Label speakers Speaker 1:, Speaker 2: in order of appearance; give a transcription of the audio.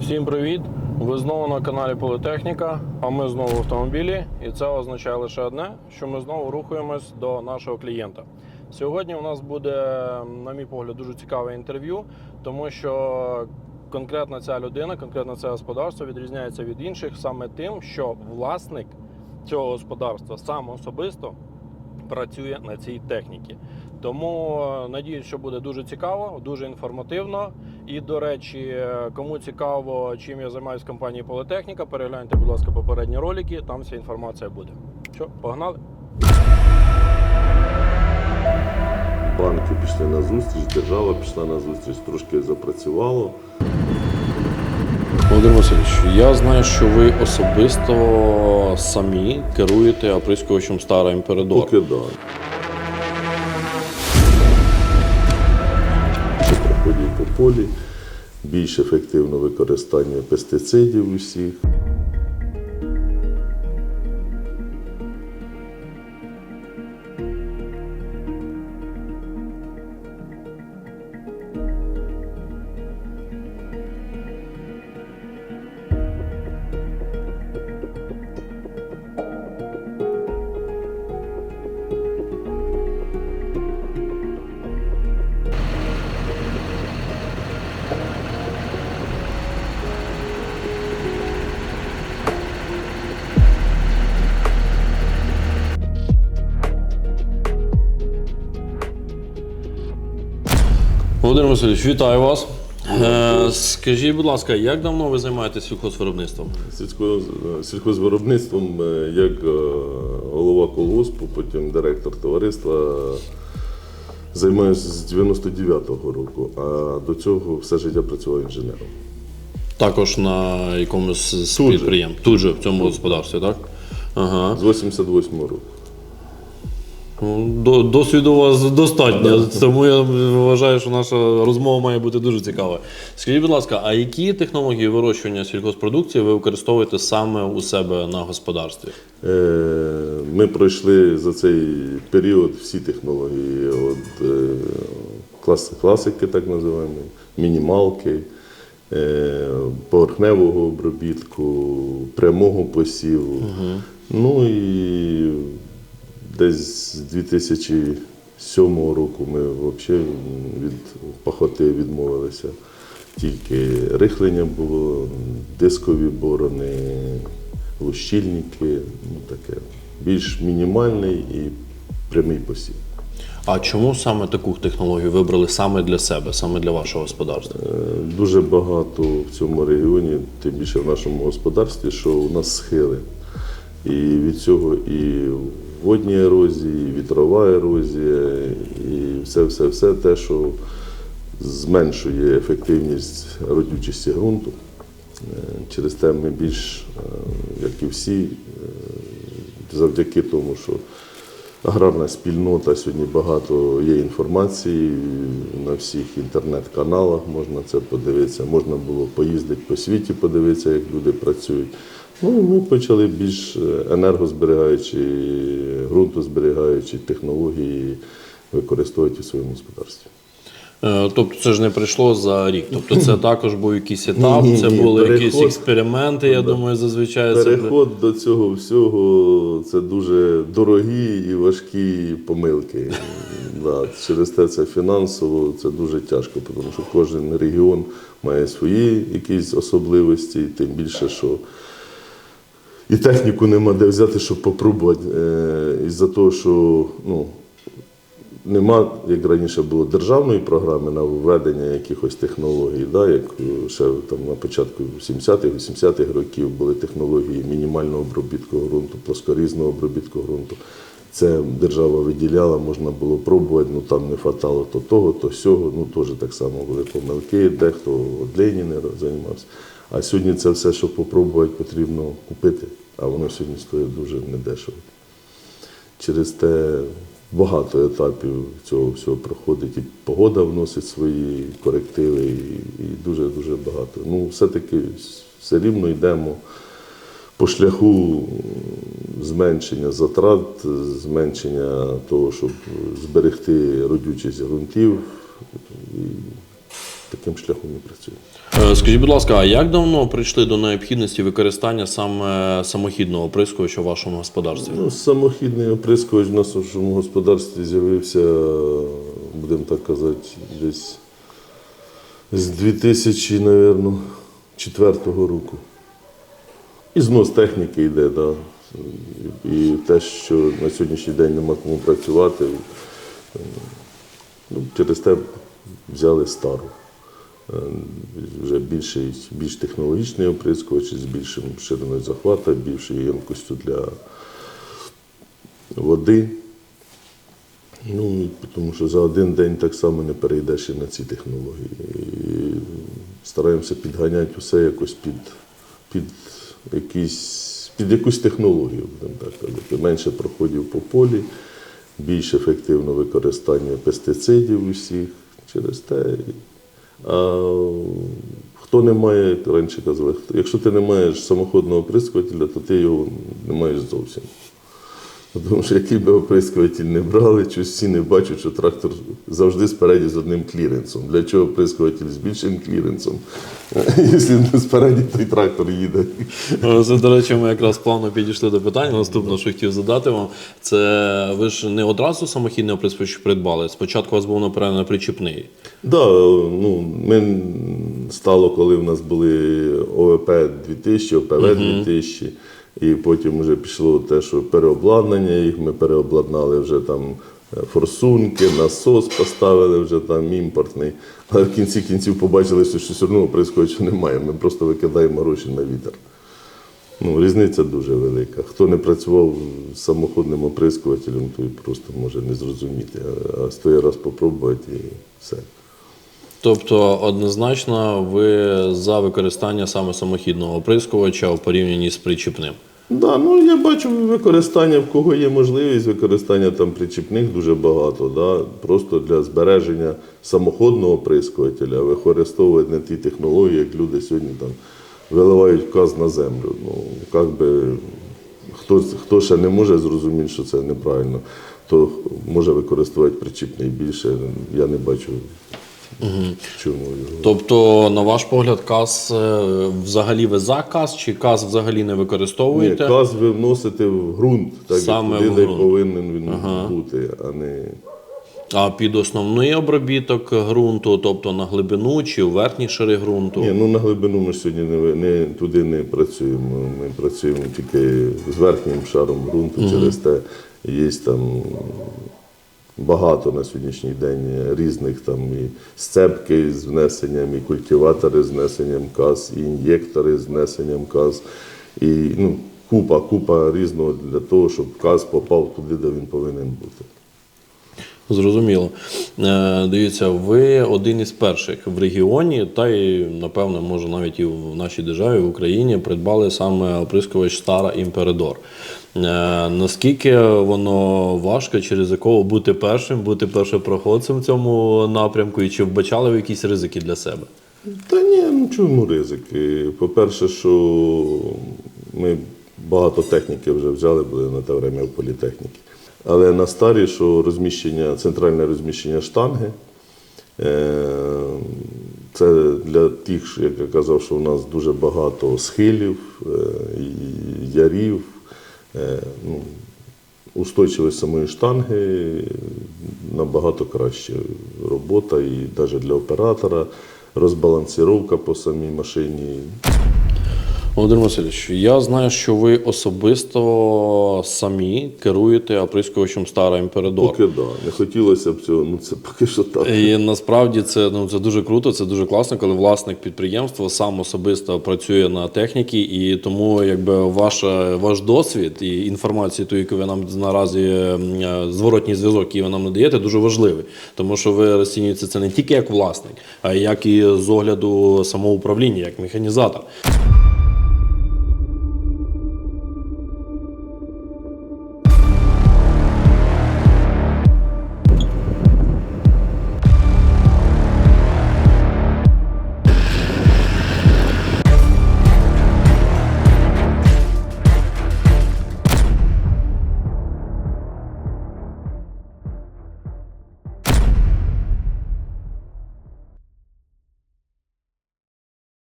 Speaker 1: Всім привіт! Ви знову на каналі Політехніка, а ми знову в автомобілі, і це означає лише одне, що ми знову рухаємось до нашого клієнта. Сьогодні у нас буде, на мій погляд, дуже цікаве інтерв'ю, тому що конкретно ця людина, конкретно це господарство відрізняється від інших саме тим, що власник цього господарства сам особисто працює на цій техніці. Тому е, надіюсь, що буде дуже цікаво, дуже інформативно. І до речі, е, кому цікаво, чим я займаюся в компанії Політехніка, перегляньте, будь ласка, попередні ролики, там вся інформація буде. Що, погнали?
Speaker 2: Банки пішли на зустріч, держава пішла на зустріч, трошки запрацювало.
Speaker 1: Володимир Васильович, я знаю, що ви особисто самі керуєте оприскувачем Стара Імперидор.
Speaker 2: Поки да. Проходять по полі, більш ефективне використання пестицидів усіх.
Speaker 1: Володимир Васильович, вітаю вас. Е, скажіть, будь ласка, як давно ви займаєтесь сільхозвиробництвом?
Speaker 2: Сільсько- Сільхозвиробництвом е, як е, голова колгоспу, потім директор товариства. Займаюся з 99-го року, а до цього все життя працював інженером.
Speaker 1: Також на якомусь з
Speaker 2: Тут же.
Speaker 1: підприємств. Тут же, в цьому господарстві, так? Ага.
Speaker 2: З 88-го року.
Speaker 1: Ну, до- Досвіду у вас достатньо, тому я вважаю, що наша розмова має бути дуже цікава. Скажіть, будь ласка, а які технології вирощування сільгоспродукції ви використовуєте саме у себе на господарстві?
Speaker 2: Е, Ми пройшли за цей період всі технології, от е, класики, так називаємо, мінімалки, е, поверхневого обробітку, прямого посіву. Ну і десь з 2007 року ми взагалі від пахоти відмовилися. Тільки рихлення було, дискові борони, лущильники, ну таке. Більш мінімальний і прямий посів.
Speaker 1: А чому саме таку технологію вибрали саме для себе, саме для вашого господарства?
Speaker 2: Е, Дуже багато в цьому регіоні, тим більше в нашому господарстві, що у нас схили. І від цього і водні ерозії, вітрова ерозія, і все-все-все те, що зменшує ефективність родючості ґрунту. Е, Через те ми більш, е, як і всі, е, завдяки тому, що аграрна спільнота сьогодні багато є інформації на всіх інтернет-каналах. Можна це подивитися. Можна було поїздити по світі, подивитися, як люди працюють. Ну і ми почали більш енергозберігаючі, ґрунтозберігаючі технології використовувати у своєму господарстві.
Speaker 1: Е, Тобто це ж не прийшло за рік. Тобто це також був якийсь етап,
Speaker 2: Ні, ні,
Speaker 1: це
Speaker 2: ні,
Speaker 1: були якісь експерименти, я
Speaker 2: Да.
Speaker 1: думаю, зазвичай це.
Speaker 2: Переход до цього всього це дуже дорогі і важкі помилки. Да, через те це фінансово це дуже тяжко, тому що кожен регіон має свої якісь особливості, тим більше, що і техніку нема де взяти, щоб попробувати. Е, Із-за того, що ну, Нема, як раніше було, державної програми на введення якихось технологій, да, як е, ще там на початку 70-х, 80-х років були технології мінімального обробітку ґрунту, плоскорізного обробітку ґрунту. Це держава виділяла, можна було пробувати, ну там не хватало то того, то сього. Ну теж так само були помилки, дехто от Ленін займався. А сьогодні це все, що попробувати, потрібно купити, а воно сьогодні стоїть дуже недешево. Через те багато етапів цього всього проходить. І погода вносить свої корективи, і, дуже-дуже багато. Ну, все-таки все рівно йдемо по шляху зменшення затрат, зменшення того, щоб зберегти родючість ґрунтів. Таким шляхом і працюємо.
Speaker 1: Е, Скажіть, будь ласка, а як давно прийшли до необхідності використання саме самохідного оприскувача в вашому господарстві?
Speaker 2: Ну, самохідний оприскувач в нашому господарстві з'явився, будемо так казати, десь з 2004 року. І знос техніки йде, да. І те, що на сьогоднішній день нема кому працювати, ну, через те взяли стару. Вже більший, більш технологічний оприскувач з більшим шириною захвату, більшою ємкостю для води. Ну, тому що за один день так само не перейдеш і на ці технології. І стараємося підганяти усе якось під, під, якісь, під якусь технологію, будемо так казати. Менше проходів по полі, більш ефективне використання пестицидів усіх через те. Хто не має, як раніше казали, якщо ти не маєш самоходного оприскувателя, то ти його не маєш зовсім. Тому що який би оприскуватель не брали, чи всі не бачать, що трактор завжди спереді з одним кліренсом. Для чого оприскуватель з більшим кліренсом? Якщо не спереді, то й трактор їде.
Speaker 1: Е, Це, до речі, ми якраз плавно підійшли до питання. Наступне, що хотів задати вам, це ви ж не одразу самохідний оприскувач придбали. Спочатку у вас був напевно причіпний.
Speaker 2: Да, ну, ми стало, коли в нас були ОВП 2000, ОПВ 2000, і потім вже пішло те, що переобладнання їх, ми переобладнали вже там е, форсунки, насос поставили вже там імпортний. Але в кінці кінців побачили, що все одно оприскувача немає. Ми просто викидаємо гроші на вітер. Ну, різниця дуже велика. Хто не працював з самоходним оприскувателем, той просто може не зрозуміти. А, стоїть раз попробувати і все.
Speaker 1: Тобто, однозначно, ви за використання саме самохідного оприскувача у порівнянні з причіпним.
Speaker 2: Да, ну я бачу використання, в кого є можливість використання там причіпних дуже багато. Да? Просто для збереження самоходного оприскувателя використовують не ті технології, як люди сьогодні там виливають газ на землю. Ну, як би, хто, хто ще не може зрозуміти, що це неправильно, то може використовувати причіпний більше. Я не бачу, в чому.
Speaker 1: Тобто, на ваш погляд, каз е, взагалі ви за каз, чи каз взагалі не
Speaker 2: Ні,
Speaker 1: використовуєте?
Speaker 2: газ ви вносите в ґрунт, так
Speaker 1: Саме
Speaker 2: як туди, де повинен він бути, а не.
Speaker 1: А під основний обробіток ґрунту, тобто на глибину чи у верхні шари ґрунту?
Speaker 2: Ні, ну на глибину ми сьогодні не, не туди не працюємо. Ми працюємо тільки з верхнім шаром ґрунту. Через те є там багато на сьогоднішній день різних там і сцепки з внесенням, і культиватори з внесенням каз, і ін'єктори з внесенням каз, і ну, купа, купа різного для того, щоб каз попав туди, де він повинен бути.
Speaker 1: Зрозуміло. Е, дивіться, ви один із перших в регіоні, та й напевно, може навіть і в нашій державі, в Україні, придбали саме оприскувач Стара Імперадор. Е, наскільки воно важко чи ризиково бути першим, бути першопроходцем в цьому напрямку, і чи вбачали ви якісь ризики для себе?
Speaker 2: Та ні, ну чому ризики? По-перше, що ми багато техніки вже взяли, були на те время в політехніки. Але на старі, що розміщення, центральне розміщення штанги, е, це для тих, як я казав, що у нас дуже багато схилів, е, ярів. е, Ну, устойчивість самої штанги набагато краще робота і навіть для оператора, розбалансіровка по самій машині.
Speaker 1: Володимир Васильович, я знаю, що ви особисто самі керуєте оприскувачем Стара Імперадор.
Speaker 2: Поки да, не хотілося б цього, ну це поки що так.
Speaker 1: І насправді це ну це дуже круто, це дуже класно, коли власник підприємства сам особисто працює на техніці, і тому якби ваша ваш досвід і інформація, ту, яку ви нам наразі е, зворотній зв'язок, який ви нам надаєте, дуже важливий, тому що ви розцінюєте це не тільки як власник, а як і з огляду самоуправління, як механізатор.